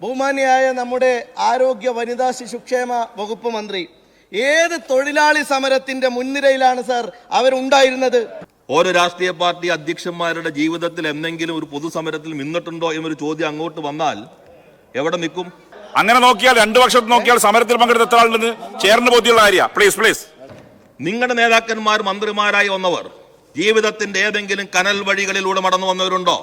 ബഹുമാനിയായ നമ്മുടെ ആരോഗ്യ വനിതാ ശിശുക്ഷേമ വകുപ്പ് മന്ത്രി ഏത് തൊഴിലാളി സമരത്തിന്റെ മുൻനിരയിലാണ് സർ അവരുണ്ടായിരുന്നത്? ഓരോ രാഷ്ട്രീയ പാർട്ടി അധ്യക്ഷന്മാരുടെ ജീവിതത്തിൽ എന്തെങ്കിലും ഒരു പൊതുസമരത്തിൽ നിന്നിട്ടുണ്ടോ എന്നൊരു ചോദ്യം അങ്ങോട്ട് വന്നാൽ എവിടെ നിൽക്കും? അങ്ങനെ നോക്കിയാൽ രണ്ടു വർഷം നോക്കിയാൽ സമരത്തിൽ പങ്കെടുത്ത എത്ര ആളുണ്ടെന്ന് ചേർന്ന് ബോധ്യമുള്ള കാര്യ. പ്ലീസ് പ്ലീസ് നിങ്ങളുടെ നേതാക്കന്മാർ മന്ത്രിമാരായി വന്നവർ ജീവിതത്തിന്റെ ഏതെങ്കിലും കനൽ വഴികളിലൂടെ മടന്നു വന്നവരുണ്ടോ?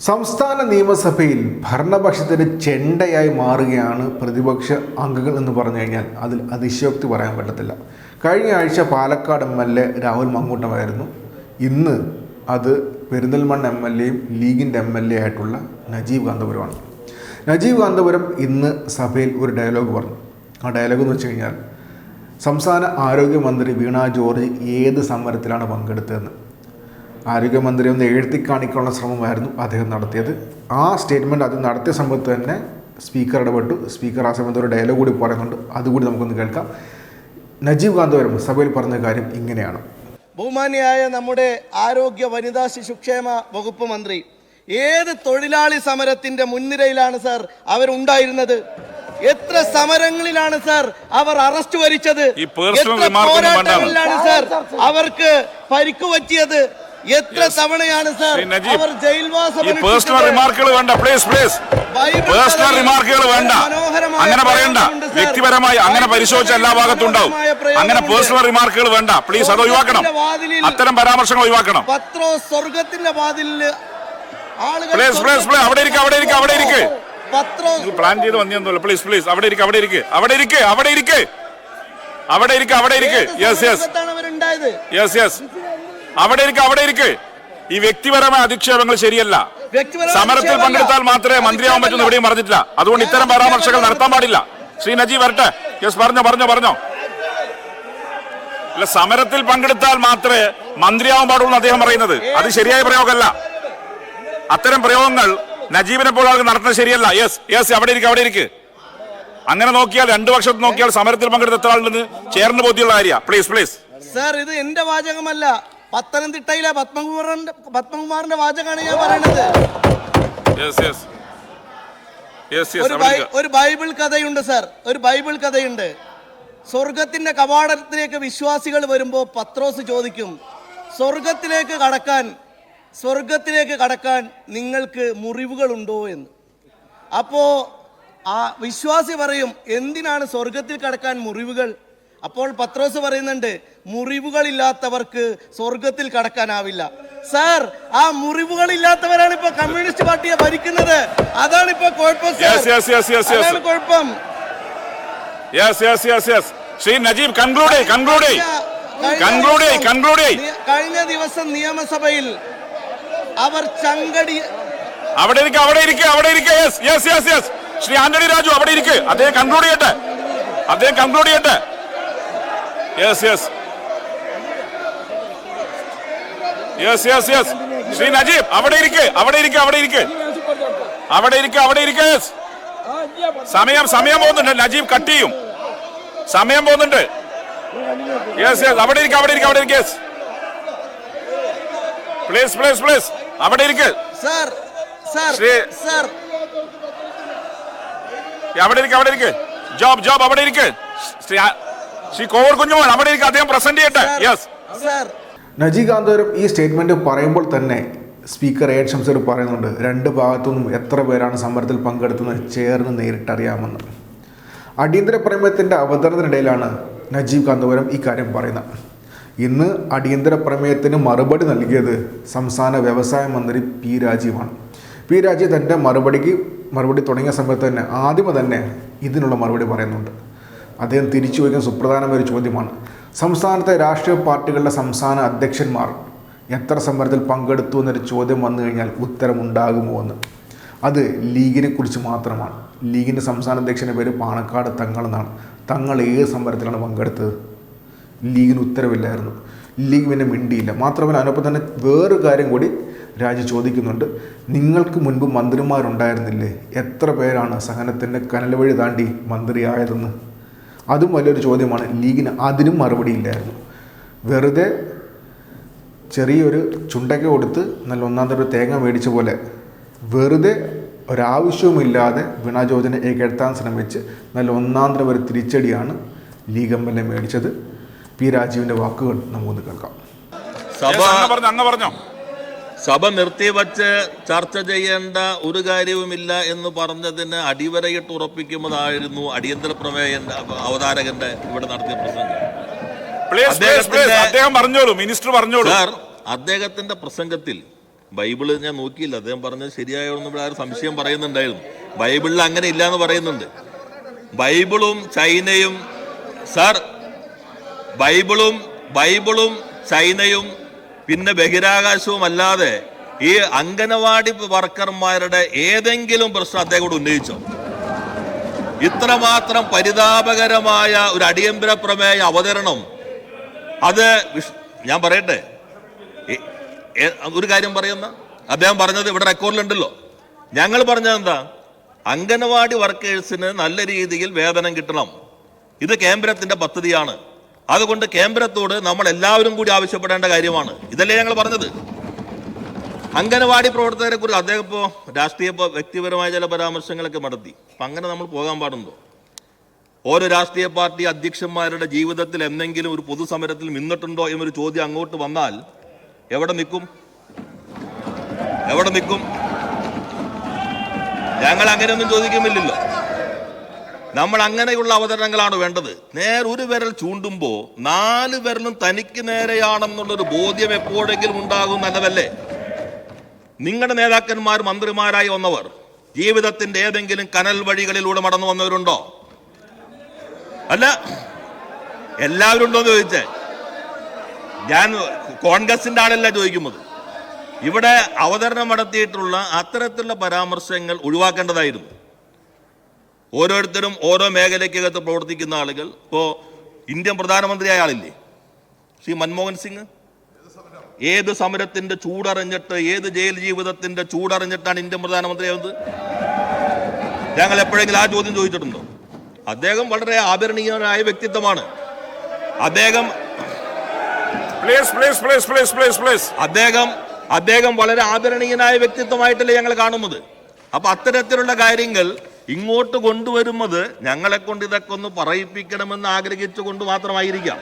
സംസ്ഥാന നിയമസഭയിൽ ഭരണപക്ഷത്തിന് ചെണ്ടയായി മാറുകയാണ് പ്രതിപക്ഷ അംഗങ്ങൾ എന്ന് പറഞ്ഞു കഴിഞ്ഞാൽ അതിൽ അതിശയോക്തി പറയാൻ പറ്റത്തില്ല. കഴിഞ്ഞ ആഴ്ച Palakkad M L A Rahul മങ്കൂട്ടമായിരുന്നു. ഇന്ന് അത് പെരിന്തൽമണ്ണ എം എൽ എയും ലീഗിന്റെ എം എൽ എ ആയിട്ടുള്ള നജീബ് കാന്തപുരമാണ്. നജീബ് കാന്തപുരം ഇന്ന് സഭയിൽ ഒരു ഡയലോഗ് പറഞ്ഞു. ആ ഡയലോഗ് എന്ന് വെച്ച് കഴിഞ്ഞാൽ സംസ്ഥാന ആരോഗ്യമന്ത്രി വീണ ജോർജ് ഏത് സമരത്തിലാണ് പങ്കെടുത്തതെന്ന്. ആരോഗ്യമന്ത്രി ഒന്ന് എഴുത്തി കാണിക്കാനുള്ള ശ്രമമായിരുന്നു അദ്ദേഹം നടത്തിയത്. ആ സ്റ്റേറ്റ്മെന്റ് അത് നടത്തിയ സമയത്ത് തന്നെ സ്പീക്കർ ഇടപെട്ടു. സ്പീക്കർ ആ സമയത്ത് ഒരു ഡയലോഗ് കൂടി പറയുന്നുണ്ട്. അതുകൂടി നമുക്കൊന്ന് കേൾക്കാം. നജീബ് വരുമ്പോൾ സഭയിൽ പറഞ്ഞ കാര്യം ഇങ്ങനെയാണ്. ബഹുമാനിയായ നമ്മുടെ ആരോഗ്യ വനിതാ ശിശുക്ഷേമ വകുപ്പ് മന്ത്രി ഏത് തൊഴിലാളി സമരത്തിന്റെ മുൻനിരയിലാണ് സാർ അവരുണ്ടായിരുന്നത്? എത്ര സമരങ്ങളിലാണ് സാർ അവർ അറസ്റ്റ് വരിച്ചത്? എത്ര പോരാട്ടങ്ങളിലാണ് സാർ അവർക്ക് പരിക്കു പറ്റിയത്? എത്ര തവണയാണ് സാർ അവർ ജയിൽവാസം പേഴ്സണൽ റിമാർക്കുകൾ വേണ്ട പ്ലീസ് പ്ലീസ് പേഴ്സണൽ റിമാർക്കുകൾ വേണ്ട. അങ്ങനെ പറയണ്ട. വ്യക്തിപരമായി അങ്ങനെ പരിശോധിച്ച എല്ലാ ഭാഗത്തും ഉണ്ടാവും. അങ്ങനെ പേഴ്സണൽ റിമാർക്കുകൾ വേണ്ട. പ്ലീസ് അത് ഒഴിവാക്കണം. അത്തരം പരാമർശങ്ങൾ ഒഴിവാക്കണം. പത്രോ സ്വർഗത്തിന്റെ വാതിലിൽ പ്ലീസ് പ്ലീസ് please, അവിടെ ഇരിക്കുക അവിടെ ഇരിക്കുക അവിടെ ഇരിക്കുക പ്ലാൻ ചെയ്ത് വന്നിയൊന്നുമില്ല പ്ലീസ് പ്ലീസ് അവിടെ ഇരിക്കുക അവിടെ ഇരിക്കുക അവിടെ ഇരിക്കുക അവിടെ ഇരിക്കുക അവിടെ ഇരിക്കുക അവിടെ ഇരിക്ക്. യെസ് യെസ് യെസ് യെസ് അവിടെ ഇരിക്ക് അവിടെ ഇരിക്ക്. ഈ വ്യക്തിപരമായ അധിക്ഷേപങ്ങൾ ശരിയല്ല. സമരത്തിൽ പങ്കെടുത്താൽ മാത്രമേ മന്ത്രിയാവാൻ പറ്റുന്ന എവിടെയും പറഞ്ഞിട്ടില്ല. അതുകൊണ്ട് ഇത്തരം പരാമർശങ്ങൾ നടത്താൻ പാടില്ല. ശ്രീ നജീബ് വരട്ടെ. യെസ് പറഞ്ഞോ പറഞ്ഞോ പറഞ്ഞോ. അല്ല സമരത്തിൽ പങ്കെടുത്താൽ മാത്രമേ മന്ത്രിയാവാൻ പാടുള്ളൂ എന്ന് അദ്ദേഹം പറയുന്നത്. അത് ശരിയായ പ്രയോഗമല്ല. അത്തരം പ്രയോഗങ്ങൾ നജീബിനെ പോലെ ആൾക്ക് നടത്തുന്നത് ശരിയല്ല. യെസ് യെസ് അവിടെ ഇരിക്കും അവിടെ ഇരിക്ക്. അങ്ങനെ നോക്കിയാൽ രണ്ടു വർഷത്തിൽ നോക്കിയാൽ സമരത്തിൽ പങ്കെടുത്ത എത്ര ആളുണ്ടെന്ന് ചേർന്ന് ബോധ്യമുള്ള കാര്യ പ്ലീസ് പ്ലീസ്. സാർ ഇത് എന്റെ വാചകമല്ല. പത്തനംതിട്ടയിലെ പത്മകുമാറിന്റെ പത്മകുമാറിന്റെ വാചകമാണ് ഞാൻ യെസ് ഒരു ബൈ- ഒരു ബൈബിൾ കഥയുണ്ട് സർ. ഒരു ബൈബിൾ കഥയുണ്ട്. സ്വർഗത്തിന്റെ കവാടത്തിലേക്ക് വിശ്വാസികൾ വരുമ്പോൾ പത്രോസ് ചോദിക്കും സ്വർഗത്തിലേക്ക് കടക്കാൻ സ്വർഗത്തിലേക്ക് കടക്കാൻ നിങ്ങൾക്ക് മുറിവുകളുണ്ടോ എന്ന്? അപ്പോ ആ വിശ്വാസി പറയും എന്തിനാണ് സ്വർഗത്തിൽ കടക്കാൻ മുറിവുകൾ? അപ്പോൾ പത്രോസ് പറയുന്നുണ്ട് മുറിവുകളില്ലാത്തവർക്ക് സ്വർഗത്തിൽ കടക്കാനാവില്ല. സാർ ആ മുറിവുകളില്ലാത്തവരാണ് ഇപ്പൊ കമ്മ്യൂണിസ്റ്റ് പാർട്ടിയെ ഭരിക്കുന്നത്. അതാണ് ഇപ്പൊ കുഴപ്പം ശ്രീ നജീബ് കൺക്ലൂഡ് കൺക്ലൂഡ് കഴിഞ്ഞ കൺക്ലൂഡ് ദിവസം- കൺക്ലൂഡ് കഴിഞ്ഞ ദിവസം നിയമസഭയിൽ അവർ ചങ്കടി അവിടെ ഇരിക്കുക അവിടെ ഇരിക്കുക അവിടെ ഇരിക്കുക yes yes yes yes Shri Antony Raju അവിടെ ഇരിക്കുക അദ്ദേഹം കൺക്ലൂഡ് ചെയ്യട്ടെ. അദ്ദേഹം കൺക്ലൂഡ് ചെയ്യട്ടെ. Yes yes yes yes yes Shri Najeeb അവിടെ ഇരിക്ക് അവിടെ ഇരിക്ക് അവിടെ ഇരിക്ക്. അവിടെ ഇരിക്ക് അവിടെ ഇരിക്ക്. സമയം സമയം പോകുന്നുണ്ട്. നജീബ് കട്ട് ചെയ്യും. സമയം പോകുന്നുണ്ട്. യെസ് യെസ് അവിടെ ഇരിക്ക് അവിടെ ഇരിക്ക് അവിടെ ഇരിക്ക്. പ്ലീസ് പ്ലീസ് പ്ലീസ് അവിടെ ഇരിക്ക്. അവിടെ ഇരിക്ക് അവിടെ ഇരിക്ക്. ജോബ് ജോബ് അവിടെ ഇരിക്ക്. ശ്രീ ശ്രീ കോവർ കുഞ്ഞുമോൻ അവിടെ എനിക്ക് അദ്ദേഹം പ്രസന്റ് ചെയ്യട്ടെ. യെസ് നജി നജീബ് കാന്തപുരം ഈ സ്റ്റേറ്റ്മെന്റ് പറയുമ്പോൾ തന്നെ സ്പീക്കർ എ ഷംസർ പറയുന്നുണ്ട് രണ്ട് ഭാഗത്തുനിന്നും എത്ര പേരാണ് സമരത്തിൽ പങ്കെടുത്തതെന്ന് ചേർന്ന് നേരിട്ടറിയാമെന്ന് അടിയന്തര പ്രമേയത്തിന്റെ അവതരണത്തിനിടയിലാണ് നജീബ് കാന്തപുരം ഈ കാര്യം പറയുന്നത്. ഇന്ന് അടിയന്തര പ്രമേയത്തിന് മറുപടി നൽകിയത് സംസ്ഥാന വ്യവസായ മന്ത്രി പി രാജീവാണ്. പി രാജീവ് തന്റെ മറുപടിക്ക് മറുപടി തുടങ്ങിയ സമയത്ത് തന്നെ ആദ്യമേ തന്നെ ഇതിനുള്ള മറുപടി പറയുന്നുണ്ട്. അദ്ദേഹം തിരിച്ചു വയ്ക്കുന്ന സുപ്രധാനമായ ഒരു ചോദ്യമാണ്. സംസ്ഥാനത്തെ രാഷ്ട്രീയ പാർട്ടികളുടെ സംസ്ഥാന അധ്യക്ഷന്മാർ എത്ര സമരത്തിൽ പങ്കെടുത്തു എന്നൊരു ചോദ്യം വന്നു കഴിഞ്ഞാൽ ഉത്തരമുണ്ടാകുമോ എന്ന്. അത് ലീഗിനെ കുറിച്ച് മാത്രമാണ്. ലീഗിന്റെ സംസ്ഥാന അധ്യക്ഷന്റെ പേര് പാണക്കാട് തങ്ങൾ എന്നാണ്. തങ്ങൾ ഏത് സമരത്തിലാണ് പങ്കെടുത്തത്? ലീഗിന് ഉത്തരവില്ലായിരുന്നു. ലീഗ് പിന്നെ മിണ്ടിയില്ല. മാത്രമല്ല അതിനൊപ്പം തന്നെ വേറൊരു കാര്യം കൂടി രാജി ചോദിക്കുന്നുണ്ട്. നിങ്ങൾക്ക് മുൻപ് മന്ത്രിമാരുണ്ടായിരുന്നില്ലേ? എത്ര പേരാണ് സഹനത്തിന്റെ കനൽ വഴി താണ്ടി മന്ത്രിയായതെന്ന്? അതും വലിയൊരു ചോദ്യമാണ്. ലീഗിന് അതിനും മറുപടി ഇല്ലായിരുന്നു. വെറുതെ ചെറിയൊരു ചുണ്ടക്ക കൊടുത്ത് നല്ല ഒന്നാം തരം തേങ്ങ മേടിച്ച പോലെ വെറുതെ ഒരാവശ്യവുമില്ലാതെ വീണ ജോർജിനെ ഏകെടുത്താൻ ശ്രമിച്ച് നല്ല ഒന്നാം തരം ഒരു തിരിച്ചടിയാണ് ലീഗ് എം എൽ എ മേടിച്ചത്. പി രാജീവിന്റെ വാക്കുകൾ നമുക്കൊന്ന് കേൾക്കാം. അങ്ങ് പറഞ്ഞോ? സഭ നിർത്തിവച്ച് ചർച്ച ചെയ്യേണ്ട ഒരു കാര്യവുമില്ല എന്ന് പറഞ്ഞതിന് അടിവരയിട്ട് ഉറപ്പിക്കുന്നതായിരുന്നു അടിയന്തര പ്രമേയ അവതാരകന്റെ ഇവിടെ നടത്തിയ പ്രസംഗം. അദ്ദേഹം പറഞ്ഞോളൂ മിനിസ്റ്റർ പറഞ്ഞോളൂ. സാർ അദ്ദേഹത്തിന്റെ പ്രസംഗത്തിൽ ബൈബിൾ ഞാൻ നോക്കിയില്ല. അദ്ദേഹം പറഞ്ഞത് ശരിയായോന്ന് ഇവിടെ ആരും സംശയം പറയുന്നുണ്ടായിരുന്നു. ബൈബിളിൽ അങ്ങനെ ഇല്ല എന്ന് പറയുന്നുണ്ട്. ബൈബിളും ചൈനയും സാർ ബൈബിളും ബൈബിളും ചൈനയും പിന്നെ ബഹിരാകാശവും അല്ലാതെ ഈ അംഗനവാടി വർക്കർമാരുടെ ഏതെങ്കിലും പ്രശ്നം അദ്ദേഹം കൂടെ ഉന്നയിച്ചോ? ഇത്രമാത്രം പരിതാപകരമായ ഒരു അടിയന്തര പ്രമേയ അവതരണം. അത് ഞാൻ പറയട്ടെ? ഒരു കാര്യം പറയുന്ന? അദ്ദേഹം പറഞ്ഞത് ഇവിടെ റെക്കോർഡിലുണ്ടല്ലോ ഞങ്ങൾ പറഞ്ഞത് എന്താ? അംഗനവാടി വർക്കേഴ്സിന് നല്ല രീതിയിൽ വേതനം കിട്ടണം. ഇത് കേന്ദ്രത്തിന്റെ പദ്ധതിയാണ്. അതുകൊണ്ട് കേന്ദ്രത്തോട് നമ്മൾ എല്ലാവരും കൂടി ആവശ്യപ്പെടേണ്ട കാര്യമാണ്. ഇതല്ലേ ഞങ്ങൾ പറഞ്ഞത്. അംഗനവാടി പ്രവർത്തകരെ കുറിച്ച് അദ്ദേഹം ഇപ്പോൾ രാഷ്ട്രീയ വ്യക്തിപരമായ ചില പരാമർശങ്ങളൊക്കെ നടത്തി. അപ്പം അങ്ങനെ നമ്മൾ പോകാൻ പാടുണ്ടോ? ഓരോ രാഷ്ട്രീയ പാർട്ടി അധ്യക്ഷന്മാരുടെ ജീവിതത്തിൽ എന്തെങ്കിലും ഒരു പൊതുസമരത്തിൽ നിന്നിട്ടുണ്ടോ എന്നൊരു ചോദ്യം അങ്ങോട്ട് വന്നാൽ എവിടെ നിൽക്കും? എവിടെ നിൽക്കും? ഞങ്ങൾ അങ്ങനെയൊന്നും ചോദിക്കുന്നില്ലല്ലോ. നമ്മൾ അങ്ങനെയുള്ള അവതരണങ്ങളാണ് വേണ്ടത്. നേരെ ഒരു വിരൽ ചൂണ്ടുമ്പോൾ നാല് വിരലും തനിക്ക് നേരെയാണെന്നുള്ളൊരു ബോധ്യം എപ്പോഴെങ്കിലും ഉണ്ടാകും നല്ലതല്ലേ നിങ്ങളുടെ നേതാക്കന്മാർ മന്ത്രിമാരായി വന്നവർ ജീവിതത്തിന്റെ ഏതെങ്കിലും കനൽ വഴികളിലൂടെ മടന്നു വന്നവരുണ്ടോ? അല്ല എല്ലാവരും ഉണ്ടോ എന്ന് ചോദിച്ചേ. ഞാൻ കോൺഗ്രസിന്റെ ആളല്ല ചോദിക്കുന്നത്. ഇവിടെ അവതരണം നടത്തിയിട്ടുള്ള അത്തരത്തിലുള്ള പരാമർശങ്ങൾ ഒഴിവാക്കേണ്ടതായിരുന്നു. ഓരോരുത്തരും ഓരോ മേഖലയ്ക്കകത്ത് പ്രവർത്തിക്കുന്ന ആളുകൾ. ഇപ്പോൾ ഇന്ത്യൻ പ്രധാനമന്ത്രിയായ ആളില്ലേ? ശ്രീ മൻമോഹൻ സിംഗ്? ഏത് സമരത്തിന്റെ ചൂടറിഞ്ഞിട്ട് ഏത് ജയിൽ ജീവിതത്തിന്റെ ചൂടറിഞ്ഞിട്ടാണ് ഇന്ത്യൻ പ്രധാനമന്ത്രിയാവുന്നത് ഞങ്ങൾ എപ്പോഴെങ്കിലും ആ ചോദ്യം ചോദിച്ചിട്ടുണ്ടോ? അദ്ദേഹം വളരെ ആദരണീയനായ വ്യക്തിത്വമാണ്. അദ്ദേഹം അദ്ദേഹം അദ്ദേഹം വളരെ ആദരണീയനായ വ്യക്തിത്വമായിട്ടല്ലേ ഞങ്ങൾ കാണുന്നത്? അപ്പൊ അത്തരത്തിലുള്ള കാര്യങ്ങൾ ഇങ്ങോട്ട് കൊണ്ടുവരുന്നത് ഞങ്ങളെ കൊണ്ട് ഇതൊക്കെ ഒന്ന് പറയിപ്പിക്കണമെന്ന് ആഗ്രഹിച്ചുകൊണ്ട് മാത്രമായിരിക്കാം.